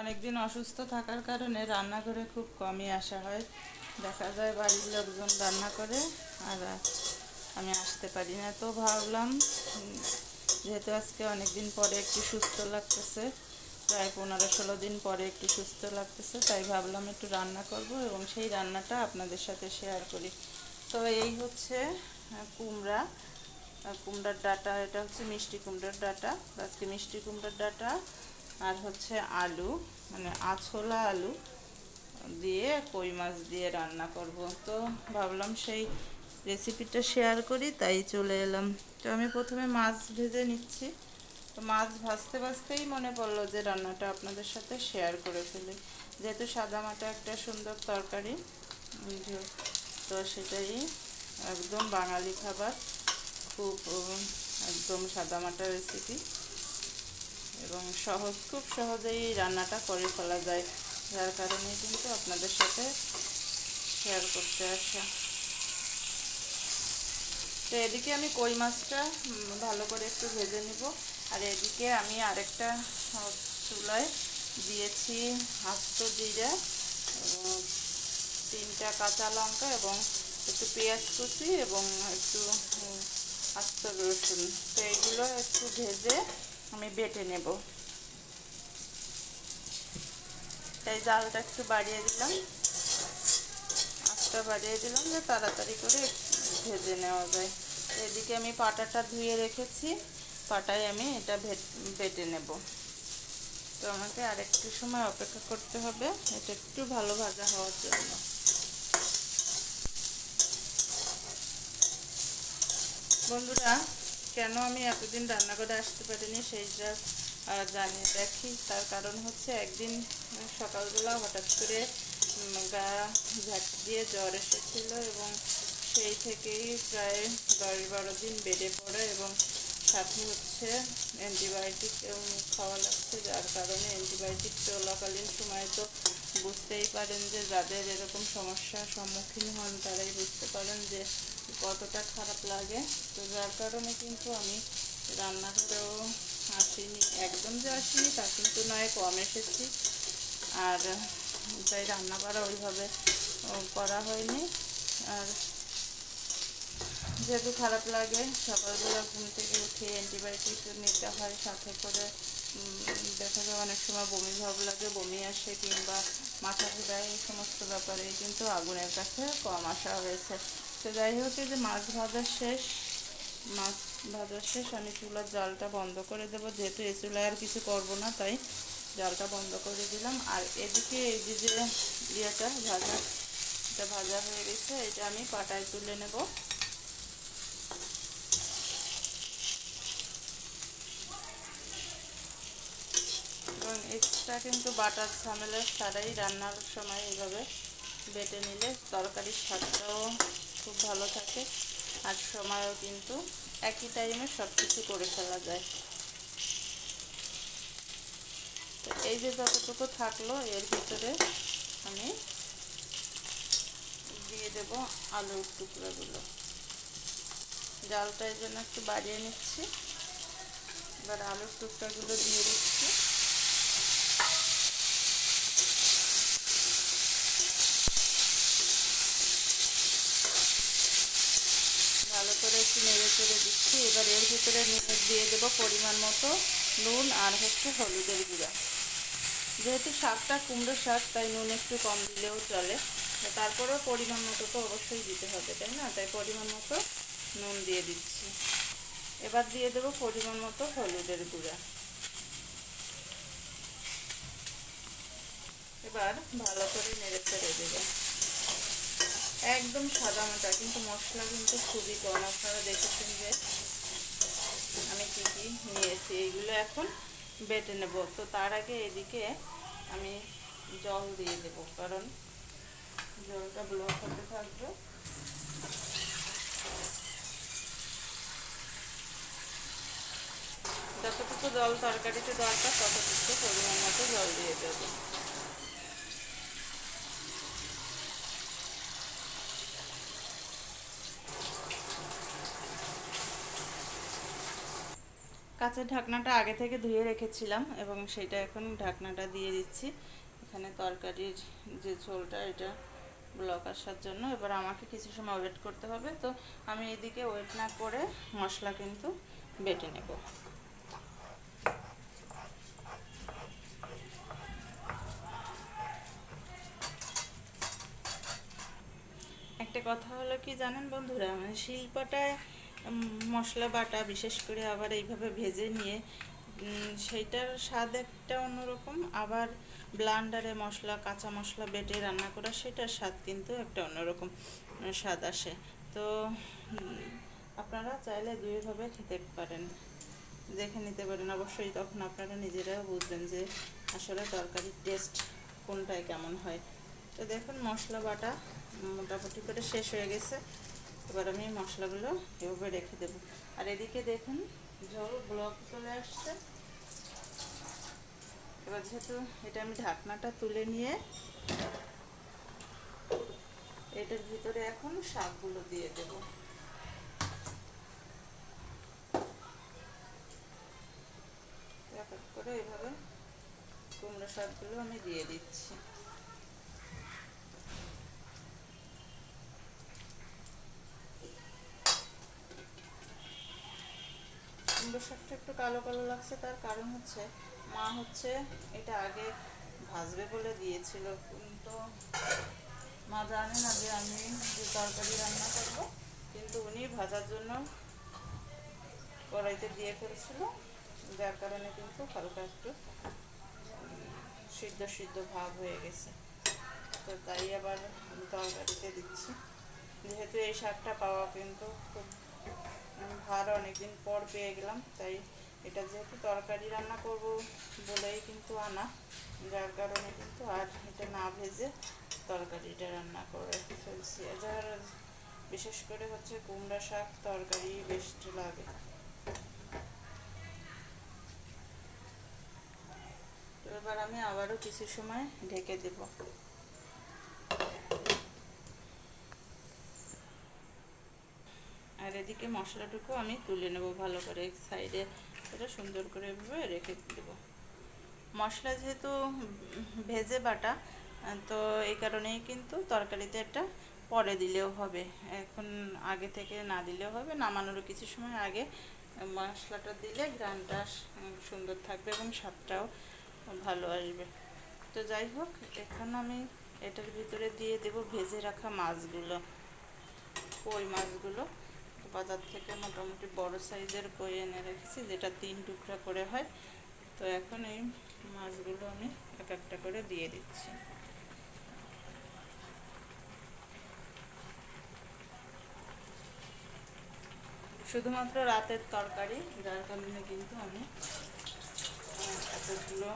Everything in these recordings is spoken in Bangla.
অনেকদিন অসুস্থ থাকার কারণে রান্নাঘরে খুব কমই আসা হয়। দেখা যায় বাড়ির লোকজন রান্না করে, আর আমি আসতে পারি না। তো ভাবলাম যেহেতু আজকে অনেক দিন পরে একটু সুস্থ লাগতেছে, প্রায় পনেরো ষোলো দিন পরে একটু সুস্থ লাগতেছে, তাই ভাবলাম একটু রান্না করব এবং সেই রান্নাটা আপনাদের সাথে শেয়ার করি। তো এই হচ্ছে কুমড়া। কুমড়ার ডাটা, এটা হচ্ছে মিষ্টি কুমড়ার ডাটা। আজকে মিষ্টি কুমড়ার ডাটা আর হচ্ছে আলু মানে আছলা আলু দিয়ে কই মাছ দিয়ে রান্না করব। তো ভাবলাম সেই রেসিপিটা শেয়ার করি, তাই চলে এলাম। তো আমি প্রথমে মাছ ভেজে নিচ্ছি। তো মাছ ভাজতে ভাজতেই মনে পড়ল যে রান্নাটা আপনাদের সাথে শেয়ার করে ফেলি। যেহেতু সাদামাটা একটা সুন্দর তরকারি তো সেটাই একদম বাঙালি খাবার, খুব একদম সাদামাটা রেসিপি এবং সহজ, খুব সহজেই রান্নাটা করে ফেলা যায়। যার কারণে কিন্তু আপনাদের সাথে শেয়ার করতে আসা। তো এদিকে আমি কই মাছটা ভালো করে একটু ভেজে নিব। আর এদিকে আমি আরেকটা চুলায় দিয়েছি আস্ত জিরা তিনটা কাঁচা লঙ্কা এবং একটু পেঁয়াজ কুচি এবং একটু আস্ত রসুন। তো এগুলো একটু ভেজে আমি বেটে নেব। তাই জালটা একটু বাড়িয়ে দিলাম। আঁচটা বাড়িয়ে দিলাম যে তাড়াতাড়ি করে ভেজে নেওয়া যায়। এদিকে আমি পাটাটা ধুয়ে রেখেছি। পাটায় আমি এটা বেটে নেব। তো আমাকে আর একটু সময় অপেক্ষা করতে হবে। এটা একটু ভালো ভাজা হওয়ার জন্য। বন্ধুরা কেন আমি এতদিন রান্না করে আসতে পারিনি সেইটা জানিয়ে দেখি। তার কারণ হচ্ছে একদিন সকালবেলা হঠাৎ করে গা ঝাঁক দিয়ে জ্বর এসেছিল এবং সেই থেকেই প্রায় দশ বারো দিন বেড়ে পড়ে এবং সাথে হচ্ছে অ্যান্টিবায়োটিক খাওয়া লাগছে। যার কারণে অ্যান্টিবায়োটিক চলাকালীন সময় তো বুঝতেই পারেন যে যাদের এরকম সমস্যার সম্মুখীন হন, তারাই বুঝতে পারেন যে কতটা খারাপ লাগে। তো যার কারণে কিন্তু আমি রান্নাঘরেও আসিনি, একদম যে আসিনি তা কিন্তু নয়, কম এসেছি। আর তাই রান্না করা ওইভাবে করা হয়নি। আর যেহেতু খারাপ লাগে, সকালবেলা ঘুম থেকে উঠে অ্যান্টিবায়োটিক নিতে হয়, সাথে করে দেখা যায় অনেক সময় বমি ভাব লাগে, বমি আসে কিংবা মাথা ঘুরায় এই সমস্ত ব্যাপারে, কিন্তু আগুনের কাছে কম আসা হয়েছে। তো যাই হোক যে মাছ ভাজা শেষ, মাছ ভাজা শেষ, আমি চুলার জালটা বন্ধ করে দেবো। যেহেতু এ চুলায় আর কিছু করব না, তাই জালটা বন্ধ করে দিলাম। আর এদিকে এই যে যে ইয়েটা ভাজা, এটা ভাজা হয়ে গেছে, এটা আমি পাটায় তুলে নেব। এবং এক্সট্রা কিন্তু বাটার ঝামেলা ছাড়াই রান্নার সময় এইভাবে বেটে নিলে তরকারির স্বাদটাও খুব ভালো থাকে। আর সময়ও কিন্তু একই টাইমে সব কিছু করে ফেলা যায়। তো এই যে যতটুকু থাকল, এর ভিতরে আমি দিয়ে দেব আলুর টুকরোগুলো। জালটা এই জন্য একটু বাড়িয়ে নিচ্ছি। এবার আলুর টুকরাগুলো দিয়ে দিচ্ছি ভালো করে একটু নেড়ে চেড়ে দিচ্ছি। এবার এর ভিতরে দিয়ে দেবো পরিমাণ মতো। নুন আর হচ্ছে হলুদের গুঁড়া। যেহেতু শাকটা কুমড়ো শাক, তাই নুন একটু কম দিলেও চলে। তারপরেও পরিমাণ মতো তো অবশ্যই দিতে হবে, তাই না? তাই পরিমাণ মতো নুন দিয়ে দিচ্ছি। এবার দিয়ে দেবো পরিমাণ মতো হলুদের গুঁড়া। এবার ভালো করে নেড়ে চেড়ে দেবো। একদম সাদা মোটা, কিন্তু মশলা কিন্তু খুবই কম। আপনারা দেখেছেন যে আমি কী কী নিয়েছি এইগুলো এখন বেটে নেব। তো তার আগে এদিকে আমি জল দিয়ে দেব, কারণ জলটা ব্লক হতে থাকবে। যতটুকু জল তরকারিতে দরকার, ততটুকু পরিমাণ মতো জল দিয়ে দেবো। কাঁচের ঢাকনাটা আগে থেকে ধুয়ে রেখেছিলাম এবং সেটা এখন ঢাকনাটা দিয়ে দিচ্ছি। এখানে তরকারির যে ঝোলটা, এটা ব্লক আসার জন্য। এবার আমাকে কিছু সময় ওয়েট করতে হবে, তো আমি এদিকে ওয়েট না করে মশলা কিন্তু বেটে নেব। একটা কথা হলো কি জানেন বন্ধুরা মানে শিল্পটায় মশলা বাটা বিশেষ করে আবার এইভাবে ভেজে নিয়ে সেইটার স্বাদ একটা অন্যরকম। আবার ব্লান্ডারে মশলা, কাঁচা মশলা বেটে রান্না করা, সেটার স্বাদ কিন্তু একটা অন্যরকম স্বাদ আসে। তো আপনারা চাইলে দুইভাবে খেতে পারেন। দেখে নিতে পারেন। অবশ্যই তখন আপনারা নিজেরাও বুঝবেন যে আসলে তরকারির টেস্ট কোনটায় কেমন হয়। তো দেখুন, মশলা বাটা মোটামুটি করে শেষ হয়ে গেছে। এবার আমি মশলাগুলো এভাবে রেখে দেব। আর এদিকে দেখুন ঝোল ব্লক চলে আসছে। এবার যেহেতু এটা আমি ঢাকনাটা তুলে নিয়ে এটার ভিতরে এখন শাকগুলো দিয়ে দেব। করে এভাবে কুমড়ো শাকগুলো আমি দিয়ে দিচ্ছি। কুমড়ো শাকটা একটু কালো কালো লাগছে, তার কারণ হচ্ছে মা হচ্ছে এটা আগে ভাজবে বলে দিয়েছিল। তো মা জানে না যে আমি যে তরকারি রান্না করব, কিন্তু উনি ভাজার জন্য কড়াইতে দিয়ে ফেলছিল। যার কারণে কিন্তু হালকা একটু সিদ্ধ সিদ্ধ ভাব হয়ে গেছে। তো তাই আবার তরকারিতে দিচ্ছি। যেহেতু এই শাকটা পাওয়া কিন্তু খুব ভার অনেকদিন পর পেয়ে গেলাম, তাই এটা যেহেতু তরকারি রান্না করব বলেই কিন্তু আনা, যার কারণে কিন্তু আর এটা না ভেজে তরকারিটা রান্না করে ফেলছি। যার বিশেষ করে হচ্ছে কুমড়া শাক তরকারি বেস্ট লাগে। এবার আমি আবারও কিছু সময় ঢেকে দেবো। এদিকে মশলাটুকু আমি তুলে নেব ভালো করে এক সাইডে এটা সুন্দর করে এভাবে রেখে দেব। মশলা যেহেতু ভেজে বাটা, তো এই কারণেই কিন্তু তরকারিতে একটা পরে দিলেও হবে। এখন আগে থেকে না দিলেও হবে, নামানোরও কিছু সময় আগে মশলাটা দিলে গ্রানটা সুন্দর থাকবে এবং স্বাদটাও ভালো আসবে। তো যাই হোক, এখন আমি এটার ভিতরে দিয়ে দেব ভেজে রাখা মাছগুলো, কই মাছগুলো। বাজার থেকে মোটামুটি বড় সাইজের কই এনে রেখেছি, যেটা তিন টুকরা করে হয়। তো এখন এই মাছগুলো আমি এক একটা করে দিয়ে দিচ্ছি। শুধুমাত্র রাতের তরকারি, যার কারণে কিন্তু আমি এতগুলো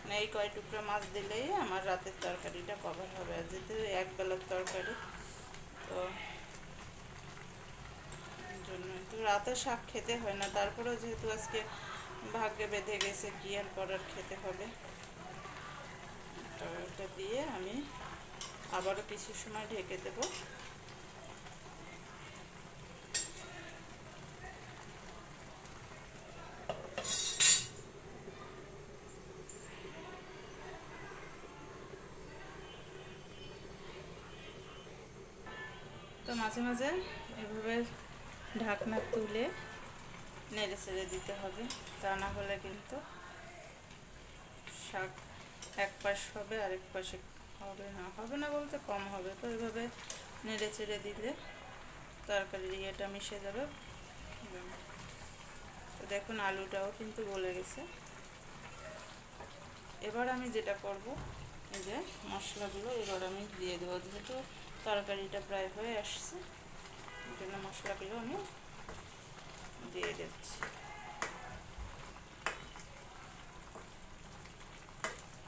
মানে এই কয় টুকরো মাছ দিলেই আমার রাতের তরকারিটা কভার হবে। যেহেতু এক বেলার তরকারি, তো জন্য। তো রাতে শাক খেতে হয় না, তারপরেও যেহেতু আজকে ভাগ্যে বেঁধে গেছে, কি আর করার খেতে হবে? এটা দিয়ে আমি আবারও কিছু সময় ঢেকে দেব। তো মাঝে মাঝে এভাবে ঢাকনা তুলে নেড়ে ছেড়ে দিতে হবে। তা না হলে কিন্তু শাক এক পাশ হবে, আরেক পাশে হবে না। হবে না বলতে কম হবে, তো এইভাবে নেড়ে চেড়ে দিলে তরকারির ইয়েটা মিশে যাবে। তো দেখুন, আলুটাও কিন্তু গলে গেছে। এবার আমি যেটা করব, এই যে মশলাগুলো, এবার আমি দিয়ে দেবো। যেহেতু তরকারিটা প্রায় হয়ে আসছে জন্য মশলাগুলো আমি দিয়ে দিচ্ছি।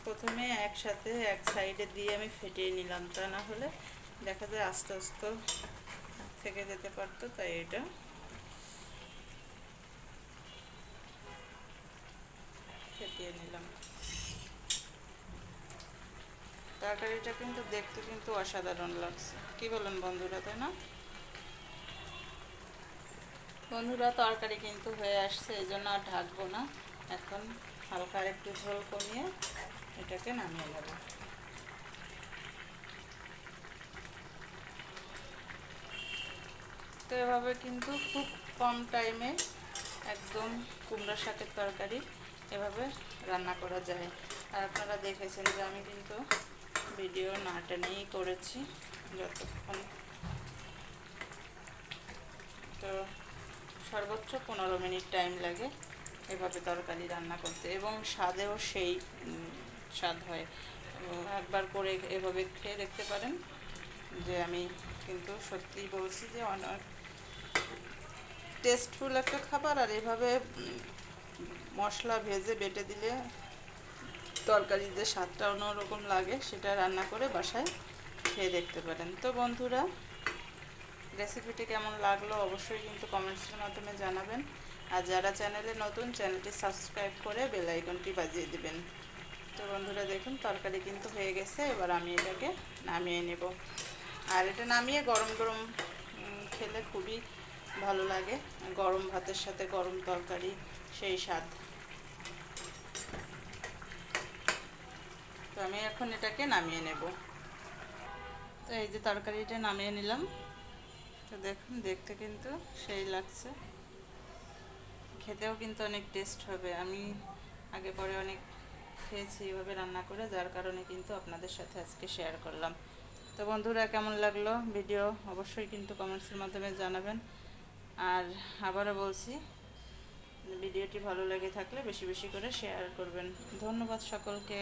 প্রথমে একসাথে এক সাইডে দিয়ে আমি ফেটিয়ে নিলাম, তা না হলে দেখা যায় আস্তে আস্তে থেকে যেতে পারতো, তাই এটা। ফেটিয়ে নিলাম। তরকারিটা কিন্তু দেখতে কিন্তু অসাধারণ লাগছে। কি বলেন বন্ধুরা, তাই না? বন্ধুরা, তরকারি কিন্তু হয়ে আসছে, এই জন্য আর ঢাকবো না। এখন হালকা একটু ঝোল কমিয়ে এটাকে নামিয়ে নেব। তো এভাবে কিন্তু খুব কম টাইমে একদম কুমড়া শাকের তরকারি এভাবে রান্না করা যায়। আর আপনারা দেখেছেন যে আমি কিন্তু ভিডিও না টেনেই করেছি যতক্ষণ। তো সর্বোচ্চ পনেরো মিনিট টাইম লাগে এভাবে তরকারি রান্না করতে। এবং স্বাদেও সেই স্বাদ হয়। একবার করে এভাবে খেয়ে দেখতে পারেন যে আমি কিন্তু সত্যিই বলছি যে অনেক টেস্টফুল একটা খাবার আর এভাবে মশলা ভেজে বেটে দিলে তরকারির যে স্বাদটা অন্যরকম লাগে সেটা রান্না করে বাসায় খেয়ে দেখতে পারেন। তো বন্ধুরা রেসিপিটি কেমন লাগল অবশ্যই কিন্তু কমেন্টসের মাধ্যমে জানাবেন। আর যারা চ্যানেলে নতুন চ্যানেলটি সাবস্ক্রাইব করে বেল আইকনটি বাজিয়ে দিবেন। তো বন্ধুরা দেখুন, তরকারি কিন্তু হয়ে গেছে, এবার আমি এটাকে নামিয়ে নেব। আর এটা নামিয়ে গরম গরম খেলে খুবই ভালো লাগে। গরম ভাতের সাথে গরম তরকারি, সেই স্বাদ। তো আমি এখন এটাকে নামিয়ে নেব। তো এই যে তরকারিটা নামিয়ে নিলাম। তো দেখুন, দেখতে কিন্তু সেই লাগছে। খেতেও কিন্তু অনেক টেস্ট হবে। আমি আগে পরে অনেক খেয়েছি এভাবে রান্না করে, যার কারণে কিন্তু আপনাদের সাথে আজকে শেয়ার করলাম। তো বন্ধুরা, কেমন লাগল ভিডিও অবশ্যই কিন্তু কমেন্টসের মাধ্যমে জানাবেন। আর আবারও বলছি ভিডিওটি ভালো লেগে থাকলে বেশি বেশি করে শেয়ার করবেন। ধন্যবাদ সকলকে।